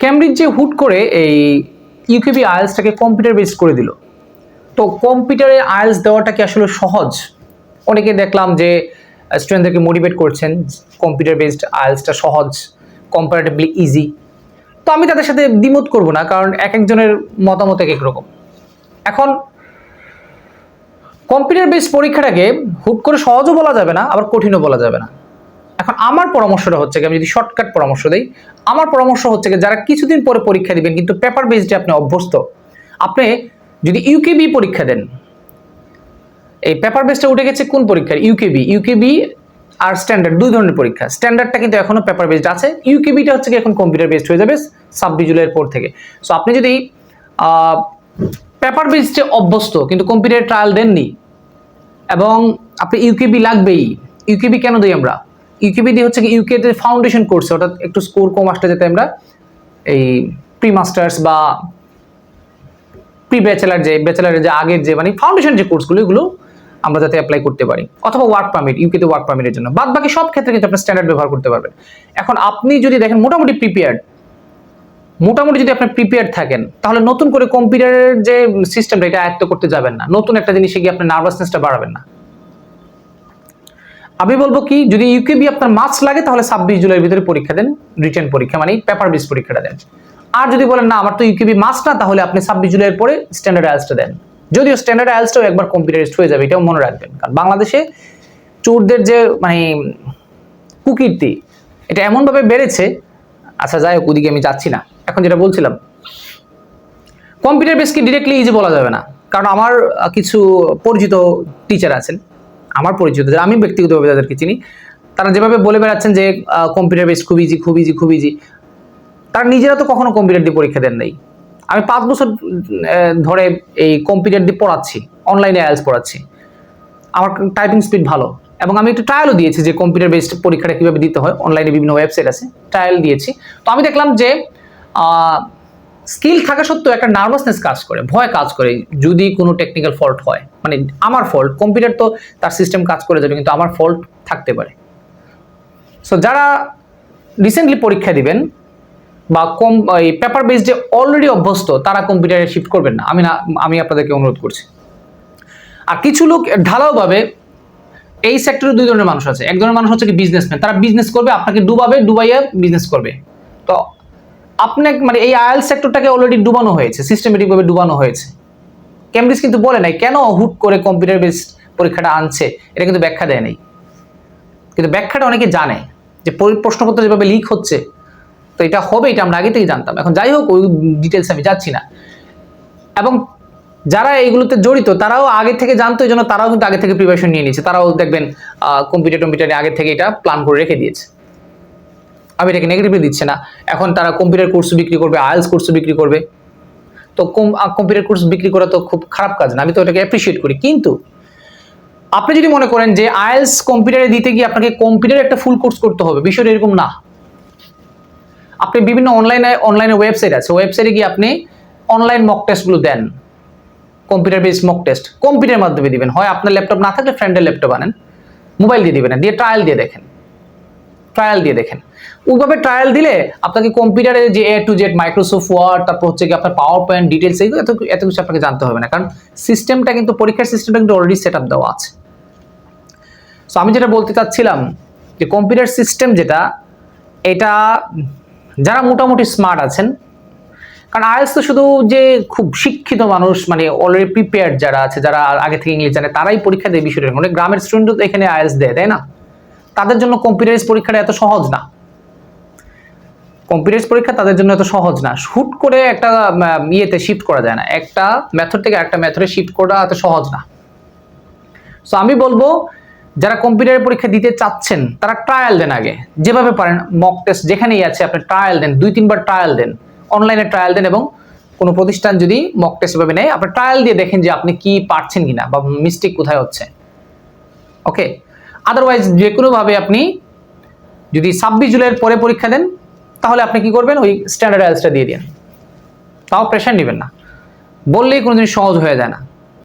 Cambridge যে হুট করে এই ইউকেবি আইএলসটাকে কম্পিউটার বেসড করে দিল। তো কম্পিউটারে আইএলস দেওয়াটা কি আসলে সহজ? অনেকে দেখলাম যে স্টুডেন্টদেরকে মোটিভেট করছেন কম্পিউটার বেসড আইএলসটা সহজ কম্পারেটিভলি ইজি তো আমি তাদের সাথে দ্বিমত করব না, কারণ এক একজনের মতামত এক এক রকম। এখন কম্পিউটার বেসড পরীক্ষাটাকে হুট করে সহজও বলা যাবে না, আবার কঠিনও বলা যাবে না। এখন আমার পরামর্শটা হচ্ছে আমি যদি শর্টকাট পরামর্শ দেই, আমার পরামর্শ হচ্ছে যারা কিছুদিন পরে পরীক্ষা দিবেন, কিন্তু পেপার বেসডে আপনি অভ্যস্ত, আপনি যদি ইউকেবি পরীক্ষা দেন, এই পেপার বেসটা উঠে গেছে কোন পরীক্ষার? ইউকেবি ইউকেবি আর স্ট্যান্ডার্ড দুই ধরনের পরীক্ষা। স্ট্যান্ডার্ডটা কিন্তু এখনও পেপার বেসড আছে ইউকেবিটা হচ্ছে কি এখন কম্পিউটার বেসড হয়ে যাবে ছাব্বিশ জুলাইয়ের পর থেকে। সো আপনি যদি পেপার বেসডে অভ্যস্ত, কিন্তু কম্পিউটার ট্রায়াল দেননি, এবং আপনি ইউকেবি লাগবেই ইউকেবি কেন দিই আমরা? ইউকেবি দিয়ে হচ্ছে কি ইউকেতে ফাউন্ডেশন কোর্স অর্থাৎ একটু স্কোর কম আসতে যেতে আমরা এই প্রি মাস্টার্স বা প্রি ব্যাচেলার যে ব্যাচেলারের যে আগের যে মানে ফাউন্ডেশন যে কোর্সগুলো এগুলো আমরা যাতে অ্যাপ্লাই করতে পারি। অথবা ওয়ার্ক পারমিট ইউকেতে ওয়ার্ক পারমিটের জন্য। বাদ বাকি সব ক্ষেত্রে কিন্তু আপনি স্ট্যান্ডার্ড ব্যবহার করতে পারবেন। এখন আপনি যদি দেখেন মোটামুটি প্রিপেয়ার্ড মোটামুটি যদি আপনি প্রিপেয়ার থাকেন, তাহলে নতুন করে কম্পিউটারের যে সিস্টেমটা এটা আয়ত্ত করতে যাবেন না। নতুন একটা জিনিসে গিয়ে আপনি নার্ভাসনেসটা বাড়াবেন না। আমি বলব কি, যদি ইউকেবি আপনার মার্কস লাগে, তাহলে ছাব্বিশ জুলাইয়ের ভিতরে পরীক্ষা দেন রিটার্ন পরীক্ষা মানে পেপার বেস পরীক্ষাটা দেন। আর যদি বলেন, না, আমার তো ইউকেবি মার্কস না, তাহলে আপনি ছাব্বিশ জুলাইয়ের পরে স্ট্যান্ডার্ড আইলসটা দেন। যদিও স্ট্যান্ডার্ড আইলসটাও একবার কম্পিউটারাইজড হয়ে যাবে, এটাও মনে রাখবেন। কারণ বাংলাদেশে চোরদের যে মানে কুকীর্তি, এটা এমনভাবে বেড়েছে আচ্ছা যাই হোক, ওদিকে আমি যাচ্ছি না। এখন যেটা বলছিলাম কম্পিউটার বেসকে ডিরেক্টলি ইজি বলা যাবে না। কারণ আমার কিছু পরিচিত টিচার আছেন আমার পরিচিত আমি ব্যক্তিগতভাবে যাদেরকে চিনি, তারা যেভাবে বলে বেড়াচ্ছেন যে কম্পিউটার বেস খুব ইজি খুব ইজি খুব ইজি তারা নিজেরা তো কখনো কম্পিউটার দিয়ে পরীক্ষা দেন নাই। আমি পাঁচ বছর ধরে এই কম্পিউটার দিয়ে পড়াচ্ছি অনলাইনে আইএলস পড়াচ্ছি। আমার টাইপিং স্পিড ভালো। এবং আমি একটু ট্রায়ালও দিয়েছি যে কম্পিউটার বেসড পরীক্ষাটা কীভাবে দিতে হয়। অনলাইনে বিভিন্ন ওয়েবসাইট আছে ট্রায়াল দিয়েছি। তো আমি দেখলাম যে স্কিল থাকা সত্ত্বেও একটা নার্ভাসনেস কাজ করে, ভয় কাজ করে, যদি কোনো টেকনিক্যাল ফল্ট হয়। মানে আমার ফল্ট কম্পিউটার তো তার সিস্টেম কাজ করে যাবে, কিন্তু আমার ফল্ট থাকতে পারে। সো যারা রিসেন্টলি পরীক্ষা দিবেন বা কম, এই পেপার বেস যে অলরেডি অভ্যস্ত, তারা কম্পিউটারে শিফট করবেন না। আমি না, আমি আপনাদেরকে অনুরোধ করছি। আর কিছু লোক ঢালাওভাবে এই সেক্টরে দুই ধরনের মানুষ আছে। এক ধরনের মানুষ হচ্ছে কি বিজনেসম্যান তারা বিজনেস করবে, আপনাকে ডুবাবে, ডুবাইয়া বিজনেস করবে। তো আপনার মানে এই আয়াল সেক্টরটাকে অলরেডি ডুবানো হয়েছে সিস্টেমেটিকভাবে ডুবানো হয়েছে। ক্যামব্রিজ কিন্তু বলে নাই, কেন হুট করে কম্পিউটার বেসড পরীক্ষাটা আনছে? এটা কিন্তু ব্যাখ্যা দেয় নাই। কিন্তু ব্যাখ্যাটা অনেকে জানে যে প্রশ্নপত্র যেভাবে লিক হচ্ছে, তো এটা হবে, এটা আমরা আগে থেকেই জানতাম। এখন যাই হোক, ওই ডিটেলস আমি যাচ্ছি না। এবং যারা এইগুলোতে জড়িত, তারাও আগে থেকে জানতো, এই জন্য তারাও কিন্তু আগে থেকে প্রিপারেশন নিয়ে নিয়েছে। তারাও দেখবেন কম্পিউটার টম্পিউটারে আগে থেকে এটা প্ল্যান করে রেখে দিয়েছে। আমি এটাকে নেগেটিভলি দিচ্ছে না। এখন তারা কম্পিউটার কোর্স বিক্রি করবে আইএলস কোর্স বিক্রি করবে। তো কম্পিউটার কোর্স বিক্রি করা তো খুব খারাপ কাজ না, আমি তো এটাকে অ্যাপ্রিসিয়েট করি। কিন্তু আপনি যদি মনে করেন যে আয়েলস কম্পিউটারে দিতে গিয়ে আপনাকে কম্পিউটারে একটা ফুল কোর্স করতে হবে, বিষয়টা এরকম না। আপনি বিভিন্ন অনলাইনে অনলাইনে ওয়েবসাইট আছে ওয়েবসাইটে গিয়ে আপনি অনলাইন মক টেস্টগুলো দেন। কম্পিউটার বেস মক টেস্ট কম্পিউটারের মাধ্যমে দিবেন। হয় আপনার ল্যাপটপ না থাকলে ফ্রেন্ডের ল্যাপটপ আনেন মোবাইল দিয়ে দিবেন, দিয়ে ট্রায়াল দিয়ে দেখেন। ট্রায়াল দিয়ে দেখেন। ওইভাবে ট্রায়াল দিলে আপনাকে কম্পিউটারে যে A to Z Microsoft Word তারপর হচ্ছে কি আপনার পাওয়ার পয়েন্ট ডিটেলস এগুলো এত এত কিছু আপনাকে জানতে হবে না। কারণ সিস্টেমটা কিন্তু, পরীক্ষার সিস্টেমটা কিন্তু অলরেডি সেট আপ দেওয়া আছে। সো আমি যেটা বলতে চাচ্ছিলাম যে কম্পিউটার সিস্টেম যেটা, এটা যারা মোটামুটি স্মার্ট আছেন, কারণ আইএলস তো শুধু যে খুব শিক্ষিত মানুষ মানে অলরেডি প্রিপেয়ার্ড যারা আছে, যারা আগে থেকে ইংলিশ জানে, তারাই পরীক্ষা দেয় বিষয়টা। অনেক গ্রামের স্টুডেন্টও তো এখানে আইএলস দেয়, তাই না? তাদের জন্য কম্পিউটারাইজ পরীক্ষাটা এত সহজ না। কম্পিউটারাইজ পরীক্ষা তাদের জন্য এত সহজ না। শুট করে একটা ইয়েতে শিফট করা যায় না। একটা মেথড থেকে একটা মেথডে শিফট করা এত সহজ না। সো আমি বলব, যারা কম্পিউটারের পরীক্ষা দিতে চাচ্ছেন, তারা ট্রায়াল দেন আগে। যেভাবে পারেন মক টেস্ট যেখানেই আছে, আপনি ট্রায়াল দেন, দুই, তিনবার ট্রায়াল দেন। অনলাইনে ট্রায়াল দেন এবং কোনো প্রতিষ্ঠান যদি মক টেস্ট এভাবে নেয়, আপনি ট্রায়াল দিয়ে দেখেন যে আপনি কি পারছেন কিনা বা মিস্টেক কোথায় হচ্ছে। ওকে আদারওয়াইজ যে কোনোভাবে আপনি যদি ছাব্বিশ জুলাইয়ের পরে পরীক্ষা দেন, তাহলে আপনি কি করবেন? ওই স্ট্যান্ডার্ড আইলসটা দিয়ে দেন তাও প্রেশার নেবেন না। বললেই কোনো জিনিস সহজ হয়ে যায় না।